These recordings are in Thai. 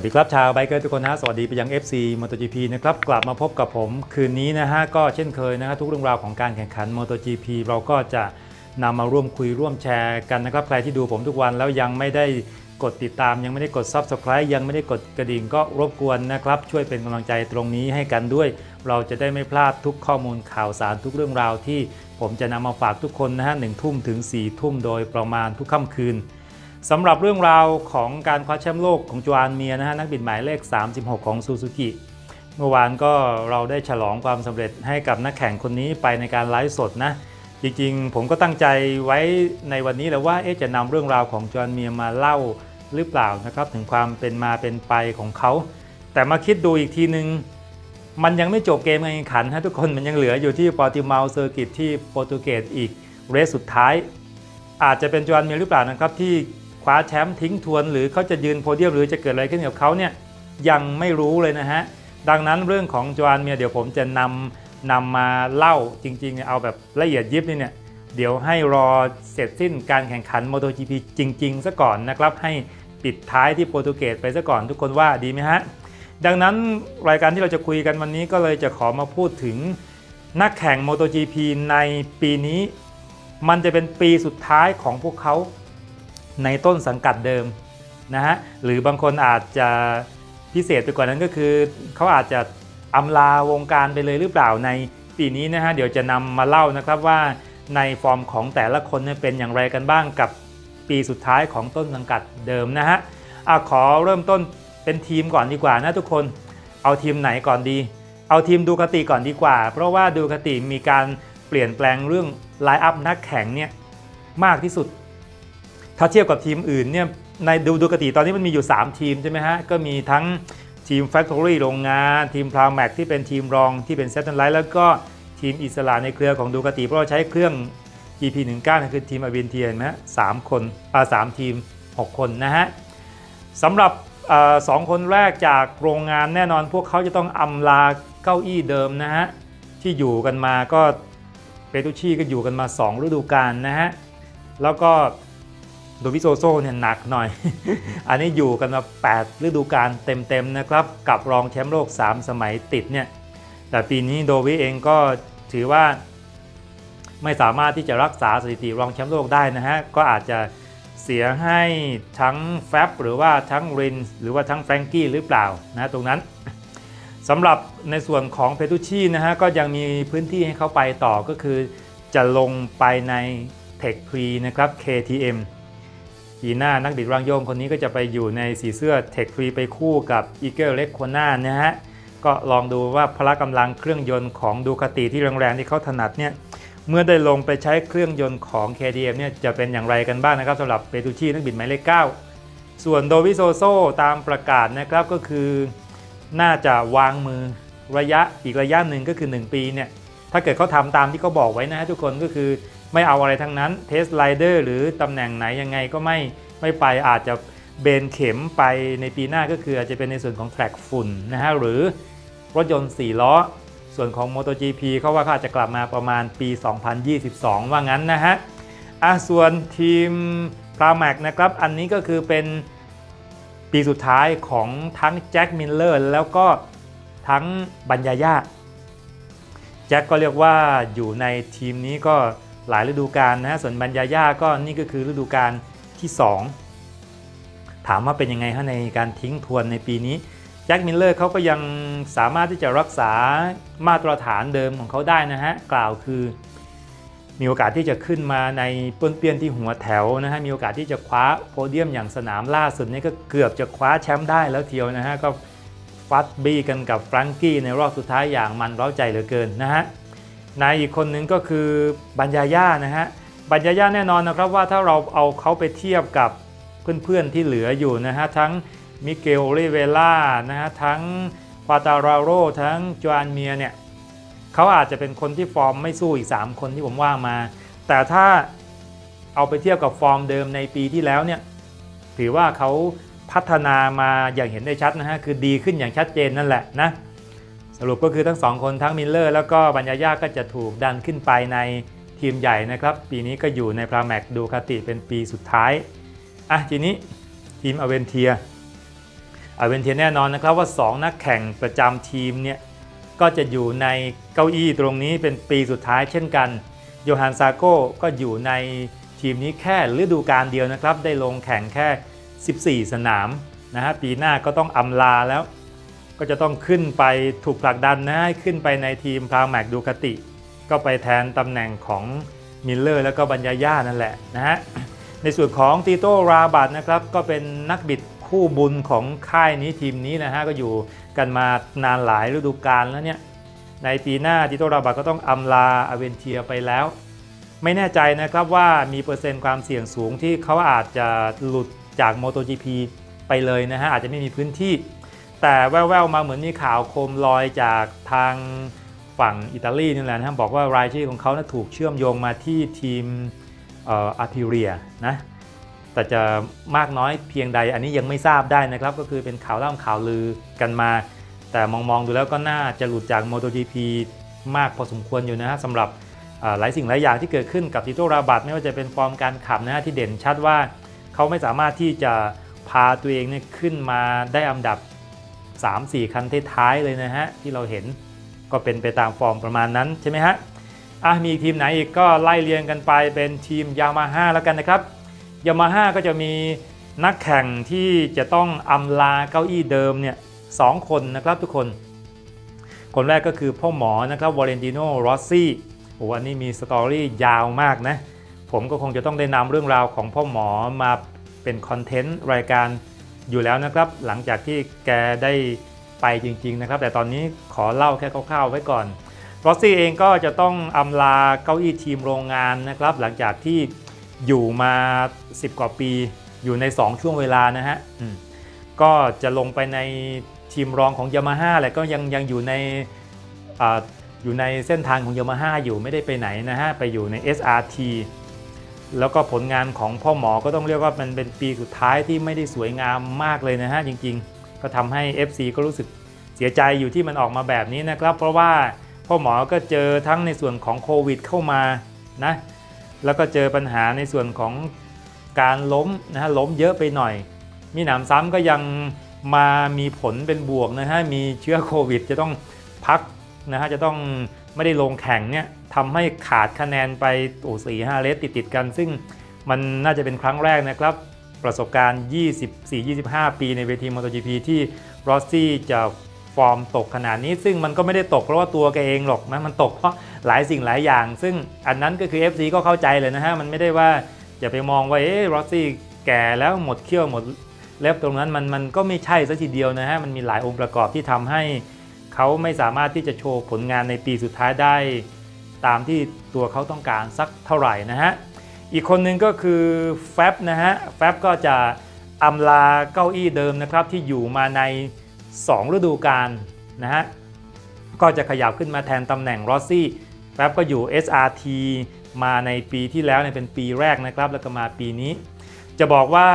สวัสดีครับชาวไบเกอร์ทุกคนนะสวัสดีไปยัง FC MotoGP นะครับกลับมาพบกับผมคืนนี้นะฮะก็เช่นเคยนะฮะทุกเรื่องราวของการแข่งขัน MotoGP เราก็จะนำมาร่วมคุยร่วมแชร์กันนะครับใครที่ดูผมทุกวันแล้วยังไม่ได้กดติดตาม ยังไม่ได้กด Subscribe ยังไม่ได้กดกระดิ่งก็รบกวนนะครับ ช่วยเป็นกำลังใจตรงนี้ให้กันด้วย เราจะได้ไม่พลาดทุกข้อมูลข่าวสารทุกเรื่องราวที่ผมจะนำมาฝากทุกคนนะฮะหนึ่งทุ่มถึง4ี่ทุ่มโดยประมาณทุกค่ำคืน สำหรับเรื่องราวของการคว้าแชมป์โลกของจวานเมียนะฮะนักบินหมายเลข 36 ของซูซูกิเมื่อวานก็เราได้ฉลองความสำเร็จให้กับนักแข่งคนนี้ไปในการไลฟ์สดนะจริงๆ ผมก็ตั้งใจไว้ในวันนี้และว่าเอ๊ะจะนำเรื่องราวของจวานเมียมาเล่าหรือเปล่านะครับ ถึงความเป็นมาเป็นไปของเขา แต่มาคิดดูอีกทีนึง มันยังไม่จบเกมการแข่งขันฮะทุกคนมันยังเหลืออยู่ที่ปอร์ติเมาเซอร์กิตที่โปรตุเกสอีกเรสสุดท้าย อาจจะเป็นจอห์นเมียร์หรือเปล่านะครับที่ คว้าแชมป์ทิ้งทวน หรือเขาจะยืนโพเดียมหรือจะเกิดอะไรขึ้นกับเขาเนี่ยยังไม่รู้เลยนะฮะ ดังนั้นเรื่องของจอห์นเมียเดี๋ยวผมจะนำนำมาเล่าจริงๆ เอาแบบละเอียดยิบนี่เนี่ยเดี๋ยวให้รอเสร็จสิ้นการแข่งขัน MotoGP จริง ๆ ซะก่อนนะครับ ให้ปิดท้ายที่โปรตุเกสไปซะก่อนทุกคนว่าดีไหมฮะ ดังนั้นรายการที่เราจะคุยกันวันนี้ก็เลยจะขอมาพูดถึงนักแข่ง MotoGP ในปีนี้ มันจะเป็นปีสุดท้ายของพวกเขา ในต้นสังกัดเดิมนะฮะหรือบางคนอาจจะพิเศษไปกว่านั้นก็คือเขาอาจจะอำลาวงการไปเลยหรือเปล่าในปีนี้นะฮะเดี๋ยวจะนำมาเล่านะครับว่าในฟอร์มของแต่ละคนเป็นอย่างไรกันบ้างกับปีสุดท้ายของต้นสังกัดเดิมนะฮะอะขอเริ่มต้นเป็นทีมก่อนดีกว่านะทุกคนเอาทีมไหนก่อนดี เอาทีมดูคติก่อนดีกว่า เพราะว่าดูคติมีการเปลี่ยนแปลงเรื่องไลน์อัพนักแข่งเนี่ยมากที่สุด ถ้าเทียบกับทีมอื่นเนี่ยในดูดูกติตอนนี้มันมีอยู่ 3 ทีมใช่ไหมฮะ ก็มีทั้งทีม Factory โรงงาน ทีม p r o m a x ที่เป็นทีมรองที่เป็น s a t e l l i t e แล้วก็ทีมอิสระในเครือของดูกติเพราะเราใช้เครื่อง GP19 นั่นคือทีมอ v ินเทียนนะฮะสามคนอ่าสามทีม 6 คนนะฮะสำหรับอสองคนแรกจากโรงงานแน่นอนพวกเขาจะต้องอำลาเก้าอี้เดิมนะฮะ ที่อยู่กันมาก็เปตุชี่ก็อยู่กันมา 2 ฤดูกาลนะฮะ แล้วก็ โดวิโซโซเนี่ยหนักหน่อย อันนี้อยู่กันมา 8 ฤดูกาลเต็มๆนะครับ กับรองแชมป์โลก 3 สมัยติดเนี่ย แต่ปีนี้โดวิเองก็ถือว่าไม่สามารถที่จะรักษาสถิติรองแชมป์โลกได้นะฮะ ก็อาจจะเสียให้ทั้งแฟบหรือว่าทั้งรินหรือว่าทั้งแฟรงกี้หรือเปล่านะตรงนั้นสำหรับในส่วนของเพตูชีนะฮะก็ยังมีพื้นที่ให้เขาไปต่อก็คือจะลงไปใน Tech p r e นะครับ KTM ปีหน้านักบิดรังโยงคนนี้ก็จะไปอยู่ในสีเสื้อ Tech p r e ไปคู่กับ Eagle l e c o n a นะฮะก็ลองดูว่าพละกำลังเครื่องยนต์ของดูคาติที่แรงๆที่เขาถนัดเนี่ยเมื่อได้ลงไปใช้เครื่องยนต์ของ KTM เนี่ยจะเป็นอย่างไรกันบ้างนะครับสำหรับเปตูชี่นักบิดหมายเลข 9 ส่วนโดวิโซโซตามประกาศนะครับก็คือน่าจะวางมือระยะอีกระยะหนึ่งก็คือ 1 ปีเนี่ยถ้าเกิดเขาทำตามที่เขาบอกไว้นะฮะทุกคนก็คือ ไม่เอาอะไรทั้งนั้นเทสไลเดอร์หรือตำแหน่งไหนยังไงก็ไม่ไม่ไปอาจจะเบนเข็มไปในปีหน้าก็คืออาจจะเป็นในส่วนของแทร็กฝุ่นนะฮะหรือรถยนต์ 4 ล้อ ส่วนของ MotoGP เขาว่าเขาอาจจะกลับมาประมาณปี 2022 ว่างั้นนะฮะอะส่วนทีมพราแมกนะครับอันนี้ก็คือเป็นปีสุดท้ายของทั้งแจ็คมิลเลอร์แล้วก็ทั้งบัญญายาแจ็คก็เรียกว่าอยู่ในทีมนี้ก็ หลายฤดูกาลนะฮะส่วนบัญญายาก็นี่ก็คือฤดูกาลที่ 2 ถามว่าเป็นยังไงฮะในการทิ้งทวนในปีนี้แจ็คมิลเลอร์เขาก็ยังสามารถที่จะรักษามาตรฐานเดิมของเขาได้นะฮะกล่าวคือ มีโอกาสที่จะขึ้นมาในป้วนเปี้ยนที่หัวแถวนะฮะมีโอกาสที่จะคว้าโพเดียมอย่างสนามล่าสุดนี่ก็เกือบจะคว้าแชมป์ได้แล้วเทียวนะฮะก็ฟัดบี้กันกับฟรังกี้ในรอบสุดท้ายอย่างมันเร้าใจเหลือเกินนะฮะ นายอีกคนหนึ่งก็คือบัญญาย่านะฮะบัญญาย่าแน่นอนนะครับว่าถ้าเราเอาเขาไปเทียบกับเพื่อนๆที่เหลืออยู่นะฮะทั้งมิเกลโอลิเวล่านะฮะทั้งควาตาราโรทั้งจวานเมียเนี่ยเขาอาจจะเป็นคนที่ฟอร์มไม่สู้อีก 3 คนที่ผมว่ามา แต่ถ้าเอาไปเทียบกับฟอร์มเดิมในปีที่แล้วเนี่ยถือว่าเขาพัฒนามาอย่างเห็นได้ชัดนะฮะคือดีขึ้นอย่างชัดเจนนั่นแหละนะ สรุปก็คือทั้งสองคนทั้งมิลเลอร์แล้วก็บัญญาย่าก็จะถูกดันขึ้นไปในทีมใหญ่นะครับ ปีนี้ก็อยู่ในพราแมกดูคาติเป็นปีสุดท้าย อะทีนี้ทีมอเวนเทียอเวนเทียแน่นอนนะครับว่า 2 นักแข่งประจำทีมเนี่ยก็จะอยู่ในเก้าอี้ตรงนี้เป็นปีสุดท้ายเช่นกัน โยฮันซาโก้ก็อยู่ในทีมนี้แค่ฤดูกาลเดียวนะครับ ได้ลงแข่งแค่ 14 สนามนะฮะปีหน้าก็ต้องอำลาแล้ว ก็จะต้องขึ้นไปถูกผลักดันนะให้ขึ้นไปในทีมพราแมกดูคติ ก็ไปแทนตำแหน่งของมิลเลอร์แล้วก็บัญญาย่านั่นแหละนะฮะในส่วนของติโต้ราบัตนะครับก็เป็นนักบิดคู่บุญของค่ายนี้ทีมนี้นะฮะก็อยู่กันมานานหลายฤดูกาลแล้วเนี่ยในปีหน้าติโต้ราบัตก็ต้องอำลาอเวนเทียไปแล้ว ไม่แน่ใจนะครับว่ามีเปอร์เซ็นต์ความเสี่ยงสูงที่เขาอาจจะหลุดจาก MotoGP ไปเลยนะฮะอาจจะไม่มีพื้นที่ แต่แว่วๆมาเหมือนมีข่าวโคมลอยจากทางฝั่งอิตาลีนี่แหละนะบอกว่ารายชื่อของเขานะถูกเชื่อมโยงมาที่ทีมอาร์พิเรียนะแต่จะมากน้อยเพียงใดอันนี้ยังไม่ทราบได้นะครับ ก็คือเป็นข่าวล่ำข่าวลือกันมา แต่มองๆดูแล้วก็น่าจะหลุดจาก MotoGP มากพอสมควรอยู่นะฮะสำหรับหลายสิ่งหลายอย่างที่เกิดขึ้นกับติโตราบัตไม่ว่าจะเป็นฟอร์มการขับนะฮะที่เด่นชัดว่า เขาไม่สามารถที่จะพาตัวเองเนี่ยขึ้นมาได้อันดับ 3-4 คันท้ายๆเลยนะฮะที่เราเห็นก็เป็นไปตามฟอร์มประมาณนั้นใช่ไหมฮะอะมีทีมไหนอีกก็ไล่เรียงกันไปเป็นทีมยามาฮ่าแล้วกันนะครับยามาฮ่าก็จะมีนักแข่งที่จะต้องอำลาเก้าอี้เดิมเนี่ยสองคนนะครับทุกคน คนแรกก็คือพ่อหมอนะครับวอลเลนติโนโรสซี่โอ้อันนี้มีสตอรี่ยาวมากนะ ผมก็คงจะต้องได้นำเรื่องราวของพ่อหมอมาเป็นคอนเทนต์รายการ อยู่แล้วนะครับ หลังจากที่แกได้ไปจริง ๆ นะครับ แต่ตอนนี้ขอเล่าแค่คร่าวๆไว้ก่อนรอสซี่เองก็จะต้องอำลาเก้าอี้ทีมโรงงานนะครับ หลังจากที่อยู่มา 10 กว่าปีอยู่ใน 2 ช่วงเวลานะฮะก็จะลงไปในทีมรองของยามาฮ่าแหละก็ยังยังอยู่ในออยู่ในเส้นทางของยามาฮ่าอยู่ไม่ได้ไปไหนนะฮะ ไปอยู่ใน SRT แล้วก็ผลงานของพ่อหมอก็ต้องเรียกว่ามันเป็นปีสุดท้ายที่ไม่ได้สวยงามมากเลยนะฮะจริงๆ ก็ทำให้ FC ก็รู้สึกเสียใจอยู่ที่มันออกมาแบบนี้นะครับ เพราะว่าพ่อหมอก็เจอทั้งในส่วนของโควิดเข้ามานะแล้วก็เจอปัญหาในส่วนของการล้มนะฮะล้มเยอะไปหน่อย มีหนามซ้ำก็ยังมามีผลเป็นบวกนะฮะมีเชื้อโควิด จะต้องพัก นะฮะจะต้องไม่ได้ลงแข่งเนี่ยทำให้ขาดคะแนนไปโอ้สี่ห้าเลสติดติดกัน ซึ่งมันน่าจะเป็นครั้งแรกนะครับ ประสบการณ์ 24-25 ปีในเวทีมอเตอร์จีพีที่รอสซี่จะฟอร์มตกขนาดนี้ ซึ่งมันก็ไม่ได้ตกเพราะว่าตัวแกเองหรอกนะมันตกเพราะหลายสิ่งหลายอย่าง ซึ่งอันนั้นก็คือ FC ก็เข้าใจเลยนะฮะมันไม่ได้ว่าอย่าไปมองว่าเอ๊ะรอสซี่แก่แล้วหมดเขี้ยวหมดเล็บตรงนั้นมันมันก็ไม่ใช่ซะทีเดียวนะฮะมันมีหลายองค์ประกอบที่ทำให้ เขาไม่สามารถที่จะโชว์ผลงานในปีสุดท้ายได้ ตามที่ตัวเขาต้องการสักเท่าไหร่นะฮะ อีกคนหนึ่งก็คือแฟบนะฮะ แฟบก็จะอำลาเก้าอี้เดิมนะครับที่อยู่มาใน 2 ฤดูกาลนะฮะ ก็จะขยับขึ้นมาแทนตำแหน่งรอสซี่ แฟบก็อยู่ SRT มาในปีที่แล้วเนี่ยเป็นปีแรกนะครับ แล้วก็มาปีนี้ จะบอกว่า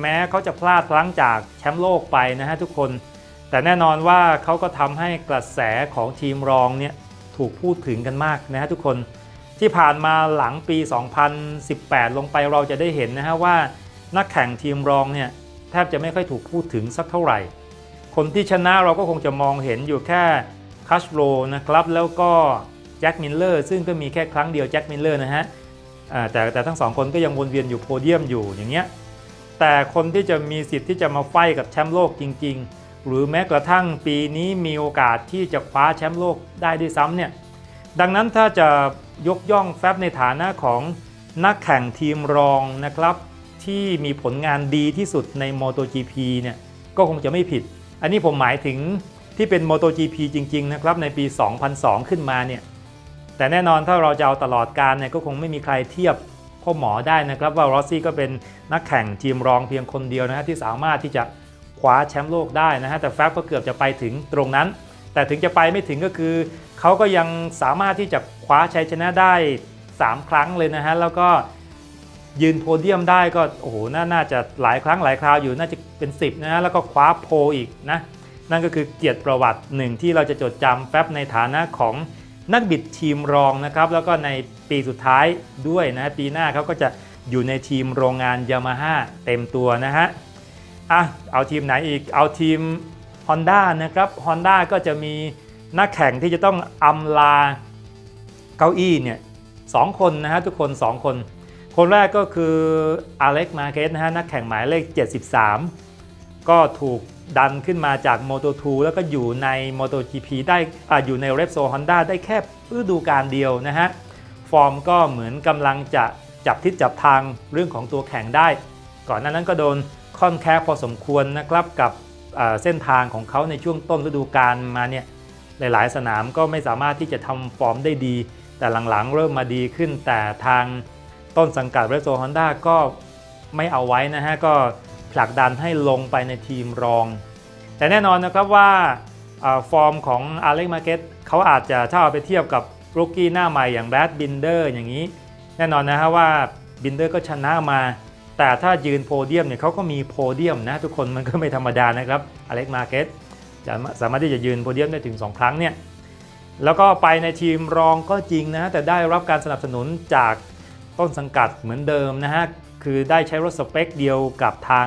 แม้เขาจะพลาดพลั้งจากแชมป์โลกไปนะฮะทุกคน แต่แน่นอนว่าเขาก็ทำให้กระแสของทีมรองเนี่ยถูกพูดถึงกันมากนะฮะทุกคนที่ผ่านมาหลังปี 2018 ลงไปเราจะได้เห็นนะฮะว่า นักแข่งทีมรองเนี่ยแทบจะไม่ค่อยถูกพูดถึงสักเท่าไหร่ คนที่ชนะเราก็คงจะมองเห็นอยู่แค่คัชโรนะครับแล้วก็แจ็คมิลเลอร์ซึ่งก็มีแค่ครั้งเดียวแจ็คมิลเลอร์นะฮะแต่แต่ทั้งสองคนก็ยังวนเวียนอยู่โพเดียมอยู่อย่างเงี้ยแต่คนที่จะมีสิทธิ์ที่จะมาไฟกับแชมป์โลกจริง ๆ หรือแม้กระทั่งปีนี้มีโอกาสที่จะคว้าแชมป์โลกได้ด้วยซ้ำเนี่ยดังนั้นถ้าจะยกย่องแฟบในฐานะของนักแข่งทีมรองนะครับที่มีผลงานดีที่สุดใน MotoGP เนี่ยก็คงจะไม่ผิด อันนี้ผมหมายถึงที่เป็น MotoGP จริง ๆ นะครับ ในปี 2002 ขึ้นมาเนี่ยแต่แน่นอนถ้าเราจะเอาตลอดการเนี่ยก็คงไม่มีใครเทียบพ่อหมอได้นะครับว่ารอสซี่ก็เป็นนักแข่งทีมรองเพียงคนเดียวนะฮะที่สามารถที่จะ ว้าแชมป์โลกได้นะฮะแต่แฟบก็เกือบจะไปถึงตรงนั้น แต่ถึงจะไปไม่ถึงก็คือ เขาก็ยังสามารถที่จะคว้าชัยชนะได้ 3 ครั้งเลยนะฮะแล้วก็ยืนโพเดียมได้ก็โอ้โหนน่าจะหลายครั้งหลายคราวอยู่น่าจะเป็น 10นะฮะแล้วก็คว้าโพอีกนะนั่นก็คือเกียรติประวัติหนึ่งที่เราจะจดจำแฟบในฐานะของนักบิดทีมรองนะครับแล้วก็ในปีสุดท้ายด้วยนะปีหน้าเขาก็จะอยู่ในทีมโรงงานยามาฮ่าเต็มตัวนะฮะ อะเอาทีมไหนอีกเอาทีม Honda นะครับ Honda ก็จะมีนักแข่งที่จะต้องอำลาเก้าอี้เนี่ยสองคนนะฮะทุกคน 2 คน คนแรกก็คืออเล็กมาเกสนะฮะนักแข่งหมายเลข 73 ก็ถูกดันขึ้นมาจาก Moto2 แล้วก็อยู่ใน MotoGP ได้อาอยู่ใน Repsol Honda ได้แค่ฤดูกาลเดียวนะฮะ ฟอร์มก็เหมือนกำลังจะจับทิศจับทางเรื่องของตัวแข่งได้ ก่อนหน้านั้นก็โดน ค่อนแคบพอสมควรนะครับกับเส้นทางของเขาในช่วงต้นฤดูกาลมาเนี่ยหลายๆ สนามก็ไม่สามารถที่จะทำฟอร์มได้ดี แต่หลังๆ เริ่มมาดีขึ้น แต่ทางต้นสังกัดเรโซฮอนด้าก็ไม่เอาไว้นะฮะ ก็ผลักดันให้ลงไปในทีมรอง แต่แน่นอนนะครับว่าฟอร์มของอาเล็กมาเก็ตเขาอาจจะถ้าเอาไปเทียบกับรูกี้หน้าใหม่อย่างแบรดบินเดอร์อย่างนี้ แน่นอนนะฮะว่าบินเดอร์ก็ชนะมา แต่ถ้ายืนโพเดียมเนี่ยเขาก็มีโพเดียมนะทุกคนมันก็ไม่ธรรมดานะครับอเล็กมาเก็ตจะสามารถที่จะยืนโพเดียมได้ถึง 2 ครั้งเนี่ยแล้วก็ไปในทีมรองก็จริงนะแต่ได้รับการสนับสนุนจากต้นสังกัดเหมือนเดิมนะฮะคือได้ใช้รถสเปคเดียวกับทาง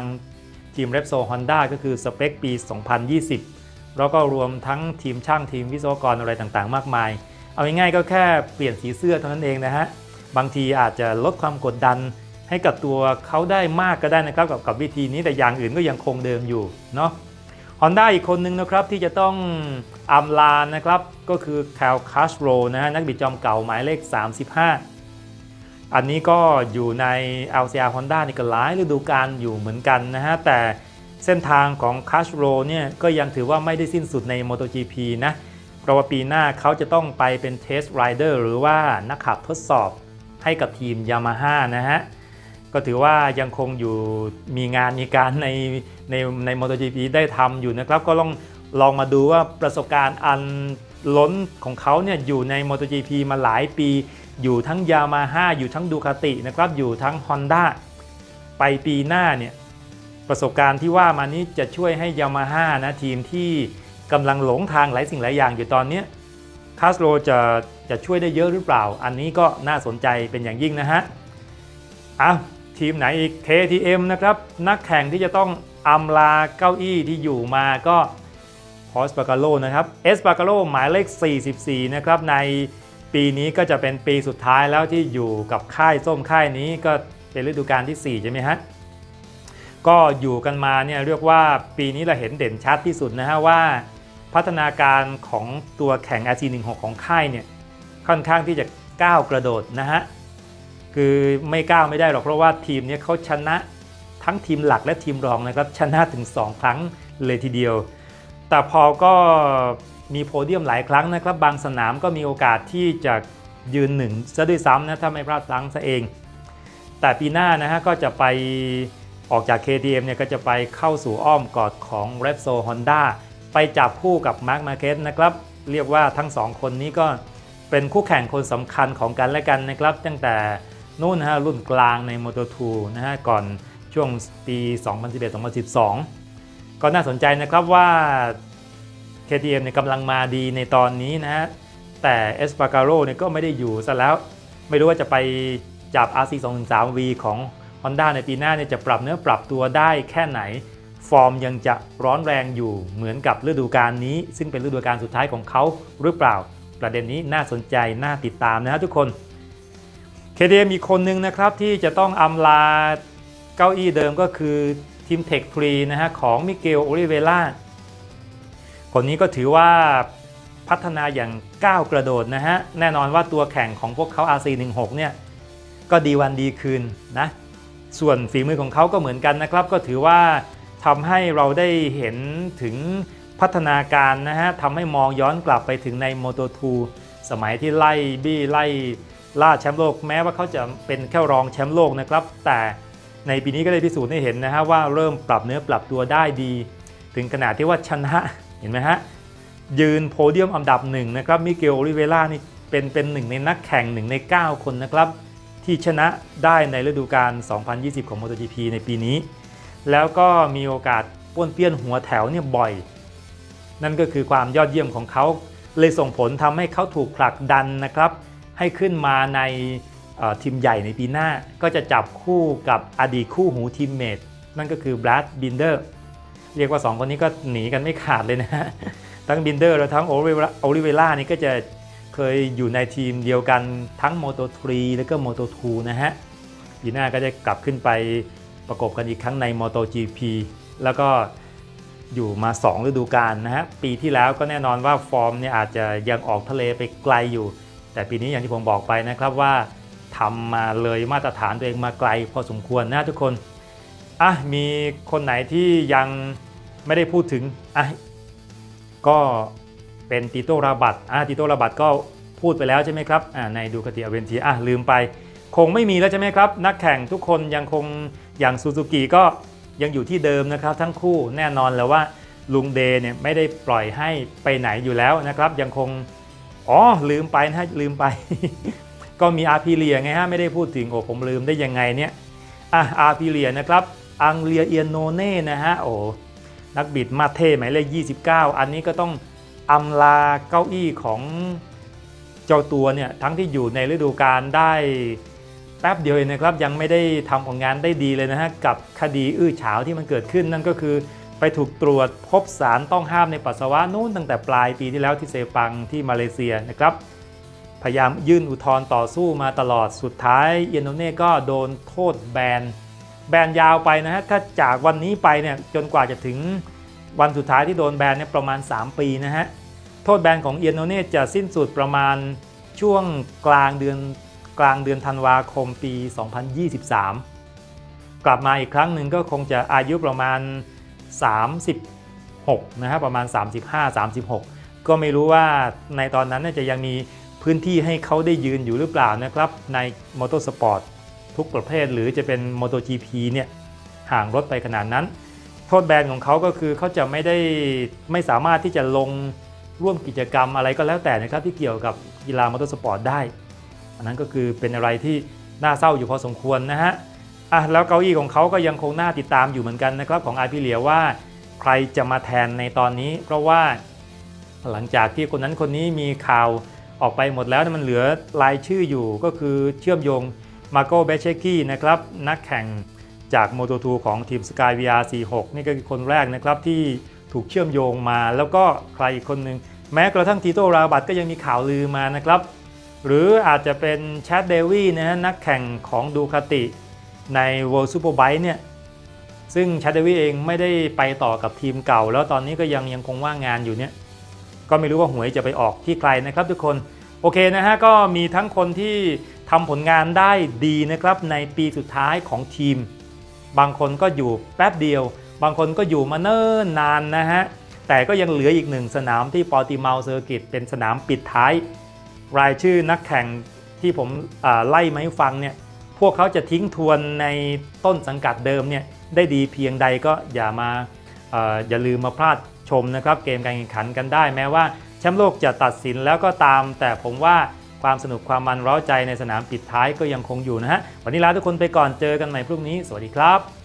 ทีม Repsol Honda ก็คือสเปคปี 2020 แล้วก็รวมทั้งทีมช่างทีมวิศวกรอะไรต่างๆ มากมาย เอาง่ายๆก็แค่เปลี่ยนสีเสื้อเท่านั้นเองนะฮะบางทีอาจจะลดความกดดัน ให้กับตัวเขาได้มากก็ได้นะครับกับกับวิธีนี้แต่อย่างอื่นก็ยังคงเดิมอยู่เนาะฮอนด้าอีกคนหนึ่งนะครับที่จะต้องอำลานะครับก็คือแคลคาสโรนะฮะนักบิดจอมเก่าหมายเลข 35 อันนี้ก็อยู่ใน LCR Honda นี่ก็หลายฤดูกาลอยู่เหมือนกันนะฮะแต่เส้นทางของคาสโรเนี่ยก็ยังถือว่าไม่ได้สิ้นสุดใน MotoGP นะเพราะว่าปีหน้าเขาจะต้องไปเป็นเทสไรเดอร์หรือว่านักขับทดสอบให้กับทีมยามาฮ่านะฮะ ก็ถือว่ายังคงอยู่มีงานมีการในในใน MotoGP ได้ทำอยู่นะครับ ก็ลองลองมาดูว่าประสบการณ์อันล้นของเขาเนี่ยอยู่ใน MotoGP มาหลายปี อยู่ทั้งยามาฮ่าอยู่ทั้งดูคาตินะครับอยู่ทั้ง Honda ไปปีหน้าเนี่ยประสบการณ์ที่ว่ามานี้จะช่วยให้ยามาฮ่านะทีมที่กำลังหลงทางหลายสิ่งหลายอย่างอยู่ตอนนี้คาสโรจะจะช่วยได้เยอะหรือเปล่า อันนี้ก็น่าสนใจเป็นอย่างยิ่งนะฮะอ้าว ทีมไหนอีก KTM นะครับ นักแข่งที่จะต้องอำลาเก้าอี้ที่อยู่มาก็พอสปา g ารโลนะครับเอสปา g ารโลหมายเลข 44 นะครับในปีนี้ก็จะเป็นปีสุดท้ายแล้วที่อยู่กับค่ายส้มค่ายนี้ก็เป็นฤดูกาลที่ 4 ใช่ไหมฮะก็อยู่กันมาเนี่ยเรียกว่าปีนี้เราเห็นเด่นชัดที่สุดนะฮะว่า พัฒนาการของตัวแข่ง RC16 ของค่ายเนี่ยค่อนข้างที่จะก้าวกระโดดนะฮะ คือไม่ก้าวไม่ได้หรอกเพราะว่าทีมนี้เขาชนะทั้งทีมหลักและทีมรองนะครับชนะถึง 2 ครั้งเลยทีเดียว แต่พอก็มีโพเดียมหลายครั้งนะครับ บางสนามก็มีโอกาสที่จะยืนหนึ่งซะด้วยซ้ำนะถ้าไม่พลาดพลั้งซะเอง แต่ปีหน้านะฮะก็จะไปออกจาก KTM เนี่ยก็จะไปเข้าสู่อ้อมกอดของ r e p s o Honda ไปจับคู่กับ Mark Marquez นะครับ เรียกว่าทั้งสองคนนี้ก็เป็นคู่แข่งคนสำคัญของกันและกันนะครับ ตั้งแต่ นู่นนะฮะรุ่นกลางใน Moto2 นะฮะก่อนช่วงปี 2011-2012 ก็น่าสนใจนะครับว่า KTM เนี่ยกำลังมาดีในตอนนี้นะฮะแต่ e s p a r g a r o เนี่ยก็ไม่ได้อยู่ซะแล้ว ไม่รู้ว่าจะไปจับ RC213V ของ Honda ในปีหน้าเนี่ยจะปรับเนื้อปรับตัวได้แค่ไหน ฟอร์มยังจะร้อนแรงอยู่เหมือนกับฤดูกาลนี้ ซึ่งเป็นฤดูกาลสุดท้ายของเขาหรือเปล่า ประเด็นนี้น่าสนใจน่าติดตามนะฮะทุกคน KTM มีกคนหนึ่งนะครับที่จะต้องอำลาเก้าอี้เดิมก็คือทีมเทคฟรีนะฮะของมิเกลโอลิเวล่าคนนี้ก็ถือว่าพัฒนาอย่างก้าวกระโดดนะฮะ แน่นอนว่าตัวแข่งของพวกเขา RC16 เนี่ยก็ดีวันดีคืนนะ ส่วนฝีมือของเขาก็เหมือนกันนะครับ ก็ถือว่าทำให้เราได้เห็นถึงพัฒนาการนะฮะทำให้มองย้อนกลับไปถึงใน Moto2 สมัยที่ไล่บี้ไล่ ล่าแชมป์โลกแม้ว่าเขาจะเป็นแค่รองแชมป์โลกนะครับ แต่ในปีนี้ก็ได้พิสูจน์ให้เห็นนะฮะว่าเริ่มปรับเนื้อปรับตัวได้ดี ถึงขนาดที่ว่าชนะเห็นไหมฮะยืนโพเดียมอันดับหนึ่งนะครับมิเกลโอลิเวล่านี่เป็นเป็นหนึ่งในนักแข่งหนึ่งใน 9 คนนะครับ ที่ชนะได้ในฤดูกาล 2020 ของ MotoGP ในปีนี้ แล้วก็มีโอกาสป้วนเปี้ยนหัวแถวเนี่ยบ่อย นั่นก็คือความยอดเยี่ยมของเขาเลยส่งผลทำให้เขาถูกผลักดันนะครับ ให้ขึ้นมาในทีมใหญ่ในปีหน้า ก็จะจับคู่กับอดีตคู่หูทีมเมทนั่นก็คือ Brad Binder เรียกว่า 2 คนนี้ก็หนีกันไม่ขาดเลยนะฮะทั้ง Binder และทั้ง Oliveira นี่ก็จะเคยอยู่ในทีมเดียวกันทั้ง Moto3 แล้วก็ Moto2 นะฮะปีหน้าก็จะกลับขึ้นไปประกบกันอีกครั้งใน MotoGP แล้วก็อยู่มา 2 ฤดูกาลนะฮะ ปีที่แล้วก็แน่นอนว่าฟอร์มเนี่ยอาจจะยังออกทะเลไปไกลอยู่ แต่ปีนี้อย่างที่ผมบอกไปนะครับว่าทำมาเลยมาตรฐานตัวเองมาไกลพอสมควรนะทุกคนอะมีคนไหนที่ยังไม่ได้พูดถึงอะก็เป็นติโตราบัตอะติโตราบัตก็พูดไปแล้วใช่ไหมครับอ่าในดูคติอเวนทีอะลืมไป คงไม่มีแล้วใช่ไหมครับ นักแข่งทุกคนยังคงอย่างซูซูกิก็ยังอยู่ที่เดิมนะครับ ทั้งคู่แน่นอนแล้วว่าลุงเดย์เนี่ยไม่ได้ปล่อยให้ไปไหนอยู่แล้วนะครับ ยังคง อ๋อลืมไปนะลืมไป ก็มีอาร์พีเลียไงฮะไม่ได้พูดถึงโอ้ผมลืมได้ยังไงเนี่ยอะอาร์พีเลียนะครับอังเลียเอียโนเน่นะฮะโอ้นักบิดมาเท่หมายเลข29 อันนี้ก็ต้องอำลาเก้าอี้ของเจ้าตัวเนี่ยทั้งที่อยู่ในฤดูกาลได้แป๊บเดียวเองนะครับยังไม่ได้ทำผลงานได้ดีเลยนะฮะกับคดีอื้อฉาวที่มันเกิดขึ้นนั่นก็คือ ไปถูกตรวจพบสารต้องห้ามในปัสสาวะนู้นตั้งแต่ปลายปีที่แล้วที่เซปังที่มาเลเซียนะครับ พยายามยื่นอุทธรณ์ต่อสู้มาตลอดสุดท้ายเยนโนเน่ก็โดนโทษแบนแบนยาวไปนะฮะถ้าจากวันนี้ไปเนี่ยจนกว่าจะถึงวันสุดท้ายที่โดนแบนเนี่ยประมาณ 3 ปีนะฮะโทษแบนของเอียโนเน่จะสิ้นสุดประมาณช่วงกลางเดือนกลางเดือนธันวาคมปี 2023 กลับมาอีกครั้งหนึ่งก็คงจะอายุประมาณ 36นะฮะประมาณ 35-36 ก็ไม่รู้ว่าในตอนนั้นจะยังมีพื้นที่ให้เขาได้ยืนอยู่หรือเปล่านะครับในมอเตอร์สปอร์ตทุกประเภทหรือจะเป็น MotoGP เนี่ยห่างรถไปขนาดนั้น โทษแบนของเขาก็คือเขาจะไม่ได้ไม่สามารถที่จะลงร่วมกิจกรรมอะไรก็แล้วแต่นะครับที่เกี่ยวกับกีฬามอเตอร์สปอร์ตได้ อันนั้นก็คือเป็นอะไรที่น่าเศร้าอยู่พอสมควรนะฮะ อะแล้วเก้าอี้ของเขาก็ยังคงน่าติดตามอยู่เหมือนกันนะครับของอาร์พิเลียว่า ใครจะมาแทนในตอนนี้ เพราะว่าหลังจากที่คนนั้นคนนี้มีข่าวออกไปหมดแล้วมันเหลือรายชื่ออยู่ก็คือเชื่อมโยงมาโกเบเชกี้นะครับนักแข่งจาก Moto2 ของทีม Sky VR46 นี่ก็คือคนแรกนะครับที่ถูกเชื่อมโยงมา แล้วก็ใครอีกคนหนึ่งแม้กระทั่งทีโตราบัตก็ยังมีข่าวลือมานะครับ หรืออาจจะเป็นแชดเดวี่นะฮะนักแข่งของดูคาติ ใน World Superbike เนี่ยซึ่งแชดเดวีเองไม่ได้ไปต่อกับทีมเก่า แล้วตอนนี้ก็ยังยังคงว่างงานอยู่เนี่ยก็ไม่รู้ว่าหวยจะไปออกที่ใครนะครับทุกคนโอเคนะฮะก็มีทั้งคนที่ทำผลงานได้ดีนะครับในปีสุดท้ายของทีม บางคนก็อยู่แป๊บเดียว บางคนก็อยู่มาเนิ่นนานนะฮะแต่ก็ยังเหลืออีกหนึ่งสนามที่ปอติเมาเซอร์กิตเป็นสนามปิดท้าย รายชื่อนักแข่งที่ผมไล่มาให้ฟังเนี่ย พวกเขาจะทิ้งทวนในต้นสังกัดเดิมเนี่ยได้ดีเพียงใดก็อย่ามาออย่าลืมมาพลาดชมนะครับเกมการแข่งขันกันได้ แม้ว่าแชมป์โลกจะตัดสินแล้วก็ตาม แต่ผมว่าความสนุกความมันเร้าใจในสนามปิดท้ายก็ยังคงอยู่นะฮะวันนี้ลาทุกคนไปก่อนเจอกันใหม่พรุ่งนี้ สวัสดีครับ